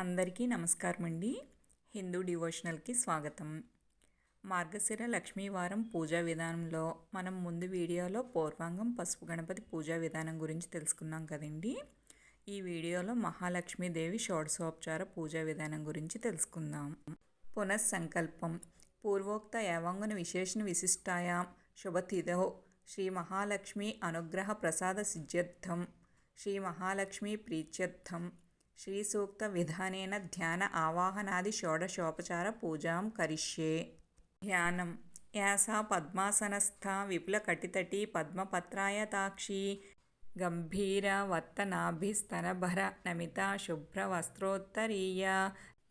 అందరికీ నమస్కారం అండి హిందూ డివోషనల్కి స్వాగతం. మార్గశిర లక్ష్మీవారం పూజా విధానంలో మనం ముందు వీడియోలో పూర్వాంగం పసుపు గణపతి పూజా విధానం గురించి తెలుసుకున్నాం కదండి. ఈ వీడియోలో మహాలక్ష్మీదేవి షోడశోపచార పూజా విధానం గురించి తెలుసుకుందాం. పునఃసంకల్పం. పూర్వోక్త ఏవంగున విశేషణ విశిష్టాయాం శుభతిథో శ్రీ మహాలక్ష్మి అనుగ్రహ ప్రసాద సిద్ధ్యర్థం. శ్రీ మహాలక్ష్మి ప్రీత్యర్థం. श्रीसूक्तविधानेन ध्यान आवाहनादि षोडशोपचारपूजां करिष्ये ध्यानं या सा पद्मासनस्था विपुलकटितटी पद्मपत्रायताक्षी गम्भीरवत्तनाभिस्तनभरनमिता शुभ्रवस्त्रोत्तरीया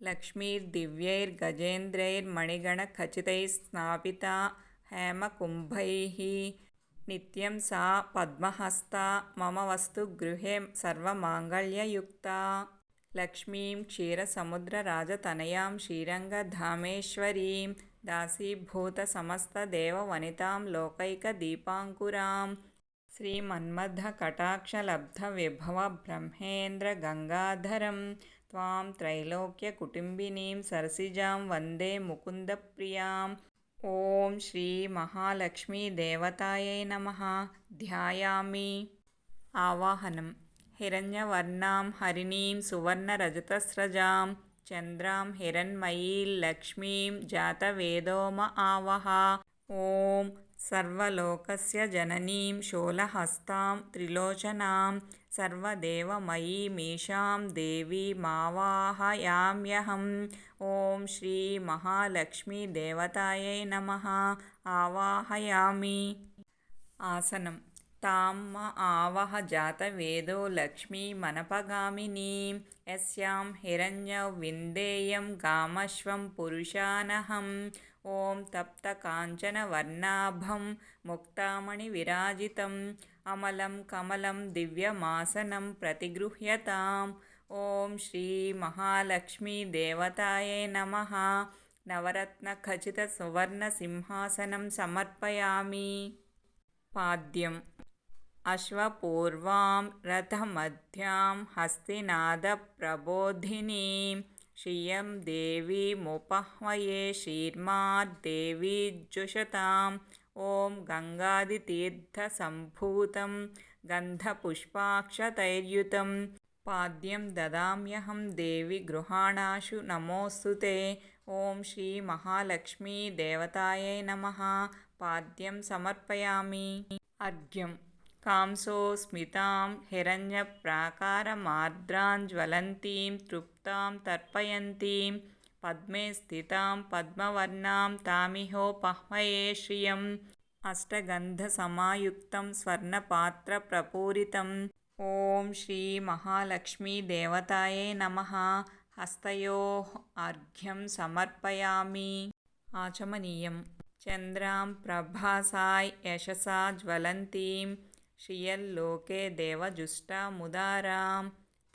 लक्ष्मीर्दिव्यैर्गजेन्द्रैर्मणिगणखचितैः स्नापिता हेमकुम्भैः नित्यं सा पद्महस्ता मम वस्तु गृहे सर्वमाङ्गल्ययुक्ता लक्ष्मीं क्षीरसमुद्रराजतनयां श्रीरङ्गधामेश्वरीं दासीभूतसमस्तदेववनितां लोकैकदीपाङ्कुरां श्रीमन्मथकटाक्षलब्धविभवब्रह्मेन्द्रगङ्गाधरं त्वां त्रैलोक्यकुटुम्बिनीं सरसिजां वन्दे मुकुन्दप्रियाम् ఓం శ్రీ మహాలక్ష్మీ దేవతాయై నమ ధ్యాయామి ఆవాహనం హిరణ్యవర్ణాం హరిణీం సువర్ణరజతస్రజాం చంద్రాం హిరణ్మయీల్లక్ష్మీం జాతవేదోమ ఆవహ ఓం సర్వలోకస్య జననీం శూలహస్తాం త్రిలోచనాం సర్వదేవమయీమీషాం దేవీమావాహయామ్యహం ఓం శ్రీ మహాలక్ష్మీదేవతాయై నమ ఆవాహయామి ఆసనం తాం ఆవహ జాతవేదో లక్ష్మీమనపగామినీం యస్యాం హిరణ్యవిందేయం గామశ్వం పురుషానహం. ఓం తప్త కాంచనవర్ణాభం ముక్తామణి విరాజితం. అమలం కమలం దివ్యమాసనం ప్రతిగృహ్యతాం. ఓం శ్రీ మహాలక్ష్మీ దేవతాయే నమ. నవరత్న ఖచిత సువర్ణ సింహాసనం సమర్పయామి. పాద్యం. अश्वपूर्वां रथमध्यां हस्तिनादप्रबोधिनीं श्रियं देवीमुपह्वये शीर्माद्देवीजुषताम् ॐ गङ्गादितीर्थसम्भूतं गन्धपुष्पाक्षतैर्युतं पाद्यं ददाम्यहं देवि गृहाणाशु नमोऽस्तु ते। ॐ श्रीमहालक्ष्मीदेवतायै नमः। पाद्यं समर्पयामि। अर्घ्यम्। कांसोऽस्मितां हिरण्यप्राकारमार्द्राञ्ज्वलन्तीं तृप्तां तर्पयन्तीं पद्मे स्थितां पद्मवर्णां तामिहोपह्मये श्रियम् अष्टगन्धसमायुक्तं स्वर्णपात्रप्रपूरितम् ॐ श्रीमहालक्ष्मीदेवतायै नमः हस्तयोः अर्घ्यं समर्पयामि आचमनीयं चन्द्रां प्रभासाय यशसा ज्वलन्तीं జ్వలంతీం శ్రియల్లోకే దేవజుష్టాముదారాం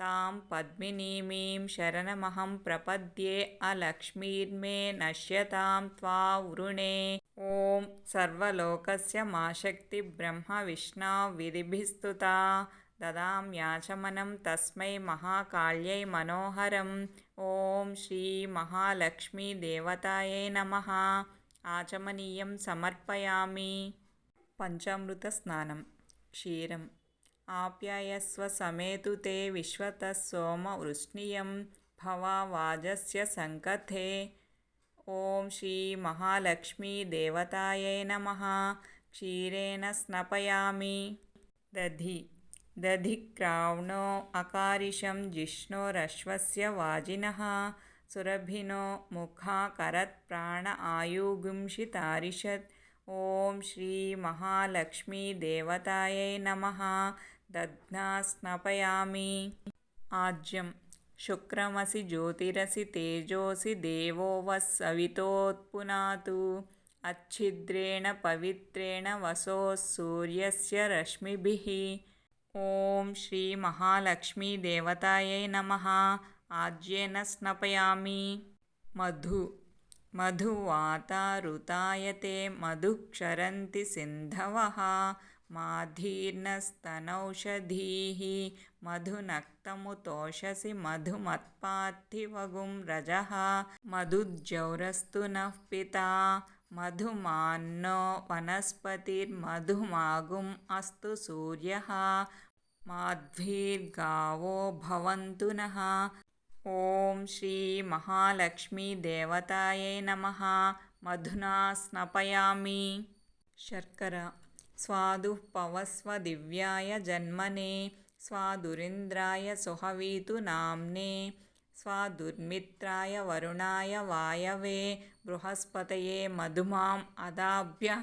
తాం పద్మినీమీం శరణమహం ప్రపద్యే అలక్ష్మీర్మే నశ్యతాం త్వా వృణే. ఓం సర్వలోకస్య మాశక్తి బ్రహ్మ విష్ణా విధిభిస్తుతా. దదామ్యాచమనం తస్మై మహాకాళ్యై మనోహరం. ఓం శ్రీ మహాలక్ష్మీ దేవతాయై నమ ఆచమనీయం సమర్పయామి పంచామృత స్నానం క్షీరం. ఆప్యాయస్వ సమేతు తే విశ్వత సోమ వృష్ణియం భవావాజస్య సంకథే. ఓం శ్రీ మహాలక్ష్మీ దేవతాయై నమ. క్షీరేణ స్నపయామి. ఓం శ్రీ మహాలక్ష్మీ దేవతాయై నమ. దధ్నా స్నపయామి. ఆజ్యం. శుక్రమసి జ్యోతిరసి తేజోసి దేవోవస్సవితోత్పునాతు అచ్ఛిద్రేణ పవిత్రేణ వసో సూర్యస్య రశ్మిభిః. ఓం శ్రీ మహాలక్ష్మీ దేవతాయై నమ. ఆజ్యేన స్నపయామి. మధు. मधुवातारुतायते मधुः क्षरन्ति सिन्धवः माधीर्नस्तनौषधीः मधुनक्तमुतोषसि मधुमत्पार्थिवगुं रजः मधुज्यौरस्तु नः पिता मधुमान्नो वनस्पतिर्मधुमागुम् अस्तु सूर्यः माध्वीर्गावो भवन्तु नः ఓం శ్రీ మహాలక్ష్మీ దేవతాయే నమ. మధునా స్నపయామి. శర్కర. స్వాదు పవస్వ దివ్యాయ జన్మనే. స్వాదురింద్రాయ సుహవీతు నామ్నే. స్వాదుర్మిత్రాయ వరుణాయ వాయవే. బృహస్పతయే మధుమాం అదాభ్య.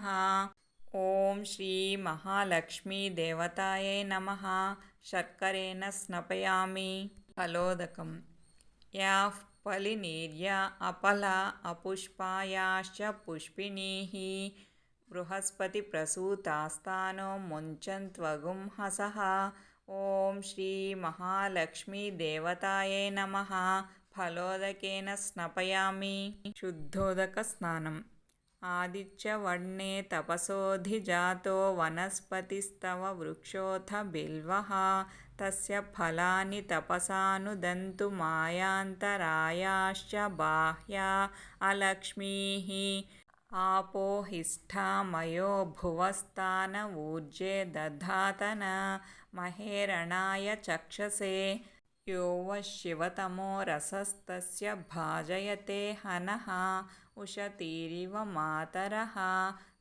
ఓం శ్రీ మహాలక్ష్మీ దేవతాయే నమ. శర్కరేణ స్నపయామి. ఫలోదకం. యాః ఫలినీర్య అపల అపుష్పాయాశ్చ పుష్పిణీః బృహస్పతి ప్రసూతాస్థానో ముంచన్త్వగుం హసః ఓం శ్రీ మహాలక్ష్మీ దేవతాయే నమ ఫలోదకేన స్నపయామి శుద్ధోదక స్నానం ఆదిత్యవర్ణే తపసోధిజాతో వనస్పతిస్తవ వృక్షోథ బిల్వ తస్య ఫలాని తపసానుదంతు మాయాంతరాయాశ్చ బాహ్యా అలక్ష్మీ ఆపోహిష్ఠామయో భువస్థాన ఊర్జే దధాతన మహేరణాయ చక్షసే యోవశివతమో రసస్తస్య భాజయతే హనః ఉషతీరివ మాతరः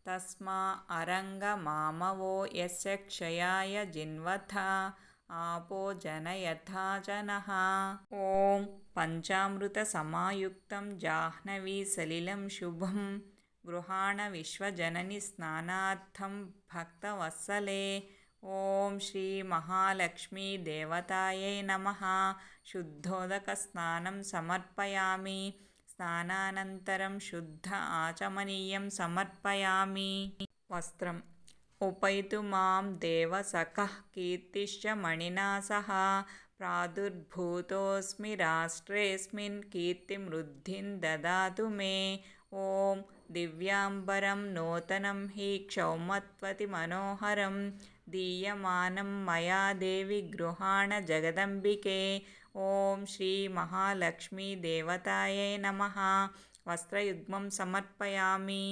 తస్మా అరంగమామవో యస్య క్షయాయ జిన్వథ आपो जनयथा जनः ॐ पञ्चामृतसमायुक्तं जाह्नवीसलिलं शुभं गृहाण विश्वजननि स्नानार्थं भक्तवत्सले ॐ श्रीमहालक्ष्मीदेवतायै नमः शुद्धोदकस्नानं समर्पयामि स्नानानन्तरं शुद्ध आचमनीयं समर्पयामि वस्त्रम् ఉపైతు మాం దేవ సఖః కీర్తిశ్చ మణినా సహ ప్రాదుర్భూతోస్మి రాష్ట్రేస్మిన్ కీర్తిమృద్ధిం దదాతు మే ఓం దివ్యాంబరం నూతనం హి క్షౌమత్వతి మనోహరం దీయమానం మయా దేవి గృహాణ జగదంబికే ఓం శ్రీ మహాలక్ష్మీ దేవతాయై నమ వస్త్రయుగ్మం సమర్పయామి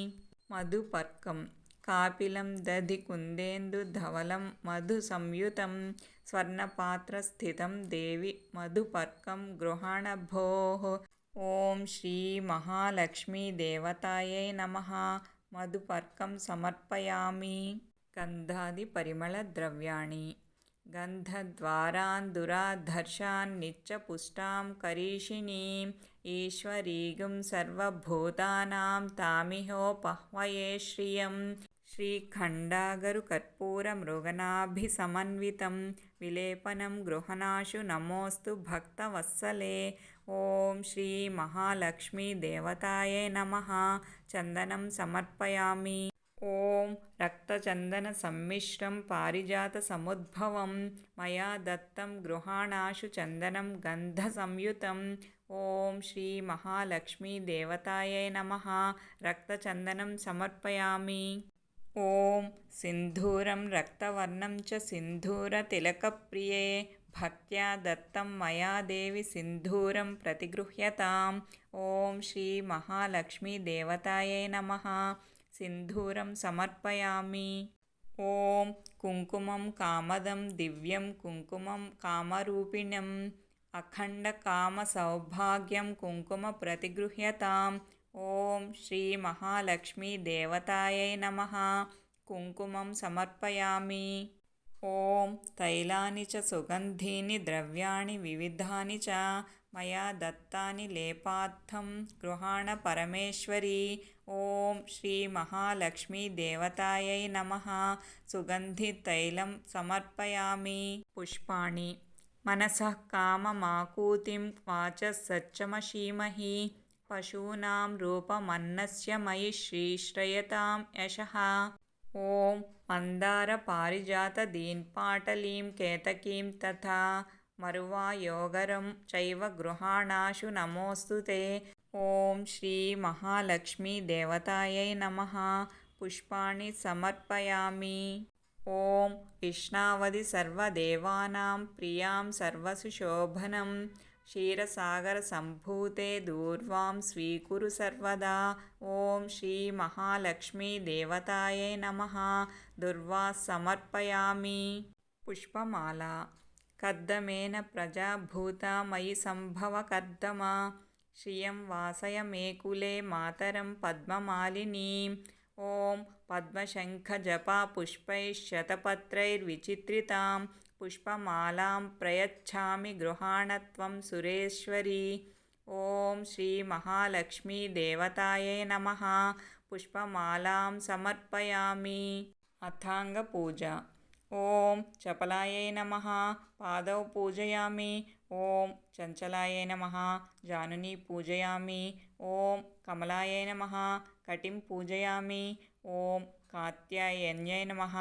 మధుపర్కం जगदम्बिके ॐ श्रीमहालक्ष्मीदेवतायै नमः वस्त्रयुग्मं समर्पयामि मधुपर्कं कापिलं दधिकुन्देन्दुधवलं मधुसंयुतं स्वर्णपात्रस्थितं देवि मधुपर्कं गृहाण भोः ॐ श्रीमहालक्ष्मीदेवतायै नमः मधुपर्कं समर्पयामि गन्धादिपरिमलद्रव्याणि गन्धद्वारान्दुराधर्षान्नित्यपुष्टां करीषिणीम् ईश्वरीगुं सर्वभूतानां तामिहोपह्वये श्रियं श्रीखण्डागरुकर्पूरमृगनाभिसमन्वितं विलेपनं गृहनाशु नमोऽस्तु भक्तवत्सले ॐ श्रीमहालक्ष्मीदेवतायै नमः चन्दनं समर्पयामि ॐ रक्तचन्दनसम्मिश्रं पारिजातसमुद्भवं मया दत्तं गृहाणाशु चन्दनं गन्धसंयुतं ॐ श्रीमहालक्ष्मीदेवतायै नमः रक्तचन्दनं समर्पयामि ఓం సింధూరం రక్తవర్ణం చ సింధూరతిలకప్రియే భక్త్యా దత్తం మయా దేవి సింధూరం ప్రతిగృహ్యతాం. ఓం శ్రీ మహాలక్ష్మీ దేవతాయే నమ. సింధూరం సమర్పయామి. ఓం కుంకుమం కామదం దివ్యం కుంకుమం కామరూపిణం. అఖండ కామ సౌభాగ్యం కుంకుమ ప్రతిగృహ్యతాం. ఓం శ్రీ మహాలక్ష్మీ దేవతాయై నమ. కుంకుమం సమర్పయామి. ఓం తైలాని చ సుగంధీని ద్రవ్యాణి వివిధాని చ మయా దత్తాని లేపార్థం గృహాణ పరమేశ్వరి. ఓం శ్రీ మహాలక్ష్మీ దేవతాయై నమ. సుగంధి తైలం సమర్పయామి. పుష్పాణి. మనసః కామమాకూతిం వాచ సచ్చమశీమహి पशूनां रूपमन्नस्य मयि श्रीश्रयतां यशः ॐ मन्दारपारिजातदीन्पाटलीं केतकीं तथा मरुवायोगरं चैव गृहाणाशु नमोऽस्तु ते ॐ श्रीमहालक्ष्मीदेवतायै नमः पुष्पाणि समर्पयामि ॐ विष्णावधि सर्वदेवानां प्रियां सर्वसुशोभनं क्षीरसागरसम्भूते दूर्वां स्वीकुरु सर्वदा ॐ श्रीमहालक्ष्मीदेवतायै नमः दुर्वाः समर्पयामि पुष्पमाला कद्दमेन प्रजाभूता मयि सम्भव कर्दमा श्रियं वासय मे कुले मातरं पद्ममालिनीम् ॐ पद्मशङ्खजपा पुष्पैश्शतपत्रैर्विचित्रितां पुष्पमालां प्रयच्छामि गृहाण त्वं सुरेश्वरी ॐ श्रीमहालक्ष्मीदेवतायै नमः पुष्पमालां समर्पयामि अथाङ्गपूजा ॐ चपलायै नमः पादौ पूजयामि ॐ चञ्चलायै नमः जानुनी पूजयामि ॐ कमलायै नमः कटिं पूजयामि ॐ कात्यायन्यै नमः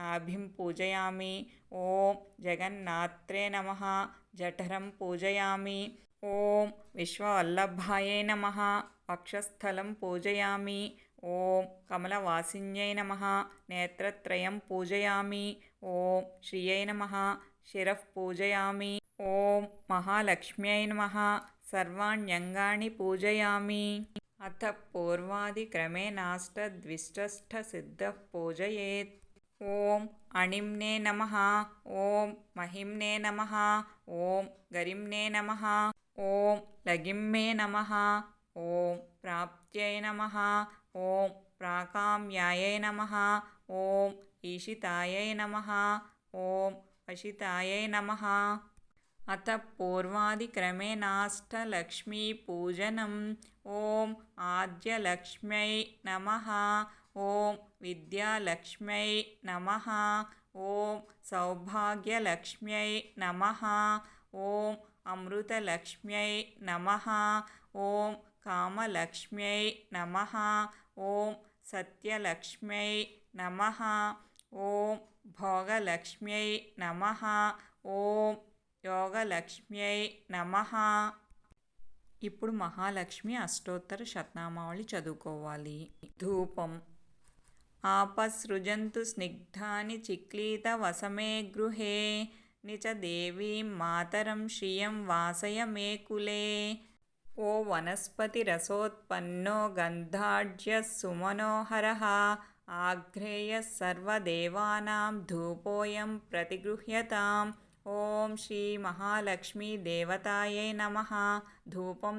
नाभिं पूजयामि ॐ जगन्नात्रे नमः जठरं पूजयामि ॐ विश्ववल्लभायै नमः वक्षस्थलं पूजयामि ॐ कमलवासिन्यै नमः नेत्रत्रयं पूजयामि ॐ श्रियै नमः शिरः पूजयामि ॐ महालक्ष्म्यै नमः सर्वाण्यङ्गानि पूजयामि अथ पूर्वादिक्रमेणाष्टद्विष्टष्टसिद्धः पूजयेत् ఓం అణిమ్నే నమ. ఓం మహిమ్నే నమ. ఓం గరిమ్నే నమ. ఓం లగిమ్మే నమ. ఓం ప్రాప్త్యై నమ. ఓం ప్రాకామ్యాయై నమ. ఓం ఈషితాయై నమ. ఓం వశితాయై నమ. అత పూర్వాదిక్రమేణాష్టలక్ష్మీపూజనం ఓం ఆద్యలక్ష్మ్యై నమ. ఓం విద్యాలక్ష్మ్యై నమ. ఓం సౌభాగ్యలక్ష్మ్యై నమ. ఓం అమృతలక్ష్మ్యై నమ. ఓం కామలక్ష్మ్యై నమ. ఓం సత్యలక్ష్మ్యై నమ. ఓం భోగలక్ష్మ్యై నమ. ఓం యోగలక్ష్మ్యై నమ. ఇప్పుడు మహాలక్ష్మి అష్టోత్తర శతనామావళి చదువుకోవాలి. ధూపం ఆపసృజంతు స్నిగ్ధాని చిక్లీత వసమే గృహే నిచ దేవీం మాతరం శ్రియం వాసయ మే కులే ఓ వనస్పతిరసోత్పన్నో గంధాఢ్య సుమనోహర ఆఘ్రేయ సర్వదేవానాం ధూపోయం ప్రతిగృహ్యతాం ఓం శ్రీ మహాలక్ష్మీ దేవతాయై నమ ధూపం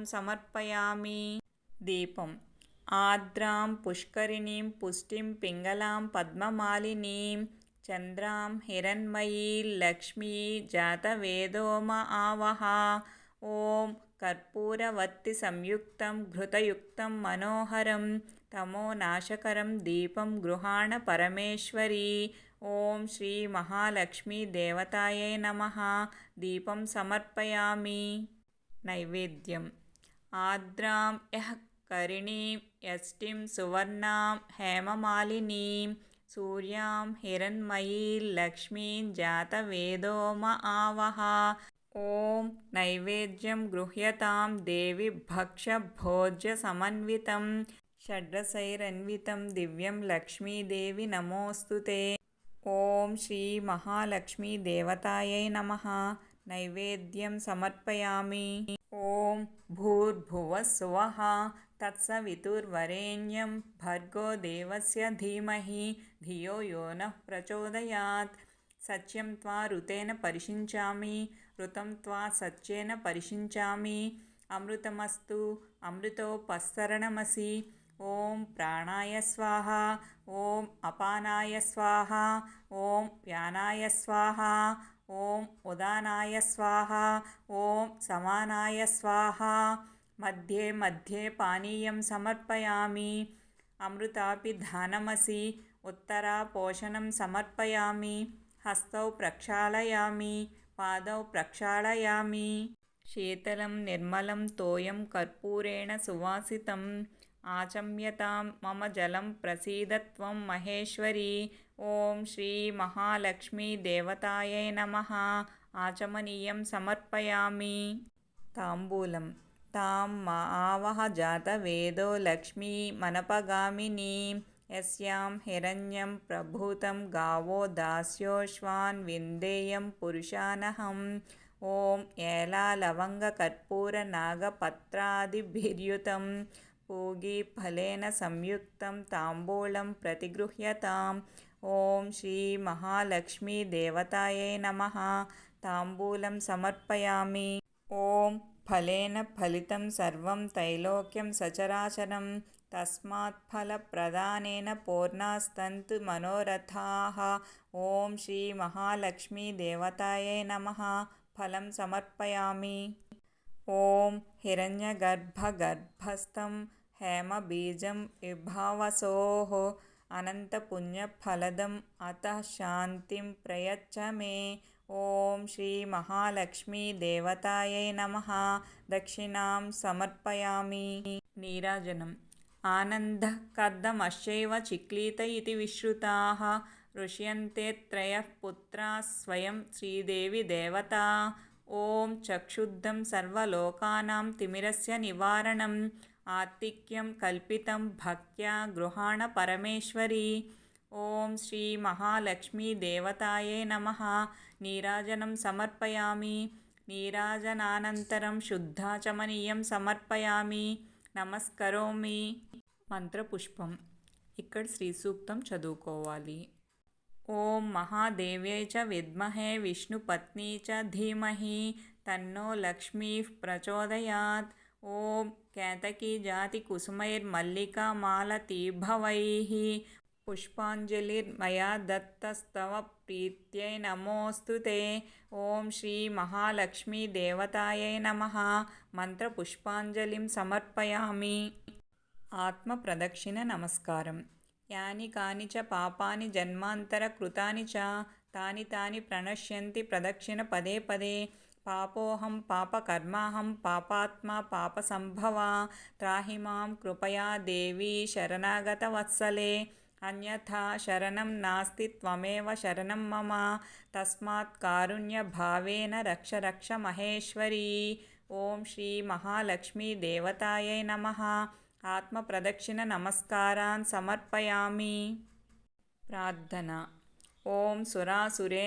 సమర్పయామి దీపం ఆర్ద్రాం పుష్కరిణీం పుష్టిం పింగళాం పద్మమాలినీం చంద్రాం హిరణ్మయీ లక్ష్మీ జాతవేదోమ ఆవహ ఓం కర్పూరవత్తి సంయుక్తం ఘృతయుక్తం మనోహరం తమోనాశకరం దీపం గృహాణ పరమేశ్వరీ ఓం శ్రీ మహాలక్ష్మీ దేవతాయై నమ करिणीं, यष्टिं, सुवर्णां, हेममालिनीं, सूर्यां, हिरण्मयीं जातवेदोम जातवेदो म आवह। ॐ नैवेद्यं गृह्यतां देवि भक्षभोज्यसमन्वितं, षड्रसैरन्वितं दिव्यं लक्ष्मीदेवि नमोऽस्तु ते। ॐ श्रीमहालक्ष्मीदेवतायै नमः। नैवेद्यं समर्पयामि। ॐ भूर्भुवः सुवः। భూర్భువः సువః తత్సవితుర్వరేణ్యం భర్గో దేవస్య ధీమహి ధియో యో నః ప్రచోదయాత్. సత్యం త్వా ఋతేన పరిషించామి ఋతం త్వా సత్యేన పరిషించామి అమృతమస్తు అమృతోపస్తరణమసి ఓం ప్రాణాయ స్వాహ ఓం అపానాయ స్వాహ ఓం వ్యానాయ స్వాహ ఓం ఉదానాయ స్వాహ ఓం సమానాయ స్వాహ మధ్యే మధ్యే పానీయం సమర్పయామి. అమృతాపి దానమసి ఉత్తరా పోషణం సమర్పయామి. హస్తౌ ప్రక్షాళయామి పాదౌ ప్రక్షాళయామి. శీతలం నిర్మలం తోయం కర్పూరేణ సువాసితం. ఆచమ్యతాం మమ జలం ప్రసీదత్వం మహేశ్వరి. ఓం శ్రీ మహాలక్ష్మీ దేవతాయై నమ. ఆచమనీయం సమర్పయామి. తాంబూలం తాం ఆవహ జాత వేదో లక్ష్మీ మనపగామిని యస్యాం హిరణ్యం ప్రభూతం గావో దాస్యోష్వాన్ విందేయం పురుషానహం ఓం ఏలా లవంగ కర్పూర నాగపత్రాదిభిర్యుతం పూగి ఫలేన సంయుక్తం తాంబూలం ప్రతిగృహ్యతాం ఓం శ్రీ మహాలక్ష్మీ దేవతాయే నమ తాంబూలం సమర్పయామి ఓం ఫలేన ఫలితం సర్వం త్రైలోక్యం సచరాచరం. తస్మాత్ఫలప్రదానేన పూర్ణాస్తంతు మనోరథాः. ఓం శ్రీ మహాలక్ష్మీదేవతాయే నమ. ఫలం సమర్పయామి. ఓం హిరణ్యగర్భగర్భస్థం హేమబీజం విభావసోः. అనంతపుణ్యఫలదం అత శాంతిం ప్రయచ్చ మే. ఓం శ్రీ మహాలక్ష్మీ దేవతాయై నమ. దక్షిణాం సమర్పయామి. నీరాజనం. ఆనందకర్దమశ్చైవ చిక్లీత ఇది విశ్రుతా. ఋష్యంతే త్రయః పుత్రా స్వయం శ్రీదేవి దేవత. ఓం చక్షుద్ధం సర్వలోకానాం తిమిరస్య నివారణం. ఆత్తిక్యం కల్పితం భక్త్యా గృహాణ పరమేశ్వరి. ఓం శ్రీ మహాలక్ష్మీ దేవతాయే నమ. నీరాజనం సమర్పయామి. నీరాజనానంతరం శుద్ధాచమనీయం సమర్పయామి. నమస్కరోమి. మంత్రపుష్పం. ఇక్కడ శ్రీ సూక్తం చదువుకోవాలి. ఓం మహాదేవ్యై చ విద్మహే విష్ణుపత్ని చ ధీమహి. తన్నో లక్ష్మీ ప్రచోదయాత్. ఓం కేతకీ జాతి కుసుమైర్మల్లికా మాలతీభవై पुष्पाञ्जलिर्मया दत्तस्तव प्रीत्यै नमोऽस्तु ते ॐ श्रीमहालक्ष्मीदेवतायै नमः मन्त्रपुष्पाञ्जलिं समर्पयामि आत्मप्रदक्षिणनमस्कारं यानि कानि च पापानि जन्मान्तरकृतानि च तानि तानि प्रणश्यन्ति प्रदक्षिणपदे पदे పాపోహం పాపకర్మాహం పాపాత్మా పాపసంభవా త్రాహి మాం కృపయా దేవీ శరణాగతవత్సలే అన్యథా శరణం నాస్తి త్వమేవ శరణం మమ. తస్మాత్ కారుణ్యభావేన రక్ష రక్ష మహేశ్వరీ. ఓం శ్రీ మహాలక్ష్మీ దేవతాయై నమ. ఆత్మప్రదక్షిణ నమస్కారాన్ సమర్పయామి. ప్రార్థన. ఓం సురాసురేంద్రాది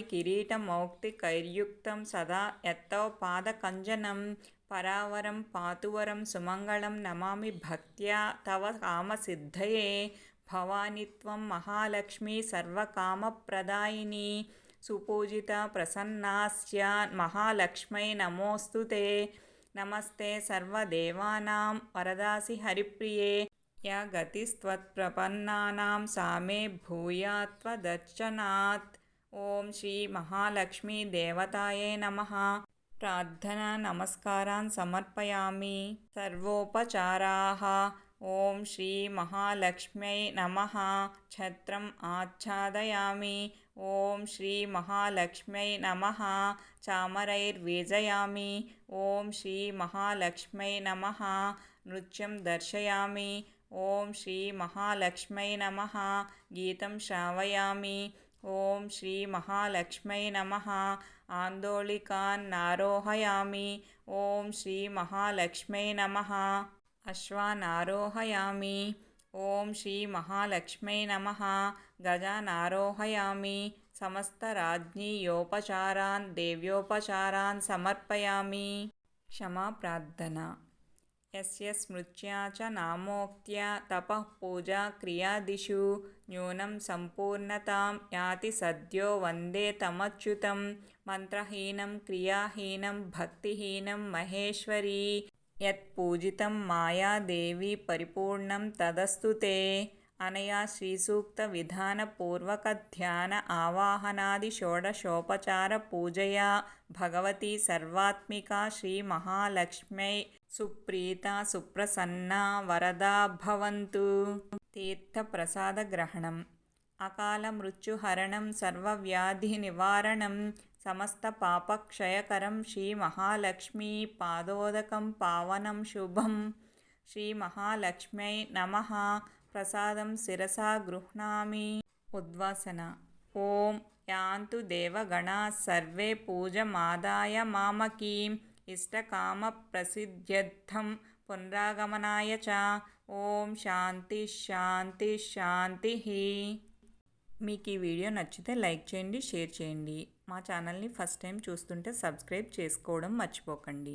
సురాసురేంద్రాదికిరీటమౌక్తికైర్యుక్తం సదా యత్తౌ పాదకంజనం. పరావరం పాతువరం సుమంగళం నమామి భక్త్యా తవ కామసిద్ధయే. भवानि त्वं महालक्ष्मी सर्वकामप्रदायिनी सुपूजिता प्रसन्नास्य महालक्ष्मै नमोऽस्तु ते। नमस्ते सर्वदेवानां वरदासि हरिप्रिये। या गतिस्त्वत्प्रपन्नानां सा मे भूयात्वदर्शनात् ॐ श्रीमहालक्ष्मीदेवतायै नमः। प्रार्थना नमस्कारान् समर्पयामि। सर्वोपचाराः। సమర్పయామి సర్వోపచారాः ఓం శ్రీ మహాలక్ష్మ్యై నమః ఛత్రం ఆచ్ఛాదయామి ఓం శ్రీ మహాలక్ష్మ్యై నమః చామరైర్వేజయామి ఓం శ్రీ మహాలక్ష్మ్యై నమః నృత్యం దర్శయామి ఓం శ్రీ మహాలక్ష్మ్యై నమః గీతం శ్రావయామి ఓం శ్రీ अश्वान् आरोहयामि ॐ श्रीमहालक्ष्म्यै नमः। गजान् आरोहयामि समस्तराज्ञीयोपचारान्, देव्योपचारान् समर्पयामि। क्षमाप्रार्थना यस्य स्मृत्या च नामोक्त्या तपः पूजा क्रियादिषु न्यूनं सम्पूर्णतां याति सद्यो वंदे तमच्युतं। मन्त्रहीनं, क्रियाहीनं, भक्तिहीनं महेश्वरी। యత్పూజితం మాయాదేవి పరిపూర్ణం తదస్తు తే అనయా శ్రీసూక్త విధానపూర్వక ధ్యాన ఆవాహనాది షోడశోపచార పూజయా భగవతి సర్వాత్మిక శ్రీ మహాలక్ష్మై సుప్రీత సుప్రసన్న వరదా భవంతు. తీర్థ ప్రసాద గ్రహణం అకాల మృత్యుహరణం సర్వవ్యాధి నివారణం సమస్త పాపక్షయకరం శ్రీ మహాలక్ష్మీ పాదోదకం పావనం శుభం. శ్రీ మహాలక్ష్మ్యై నమః. ప్రసాదం శిరసా గృహ్ణామి. ఉద్వాసన. ఓం యాంతు దేవగణా సర్వే పూజమాదాయ మామకీం. ఇష్టకామ ప్రసిద్ధ్యర్థం పునరాగమనాయ చ. ఓం శాంతి శాంతి శాంతి. మీకు ఈ వీడియో నచ్చితే లైక్ చేయండి షేర్ చేయండి. మా ఛానల్ని ఫస్ట్ టైం చూస్తుంటే సబ్స్క్రైబ్ చేసుకోవడం మర్చిపోకండి.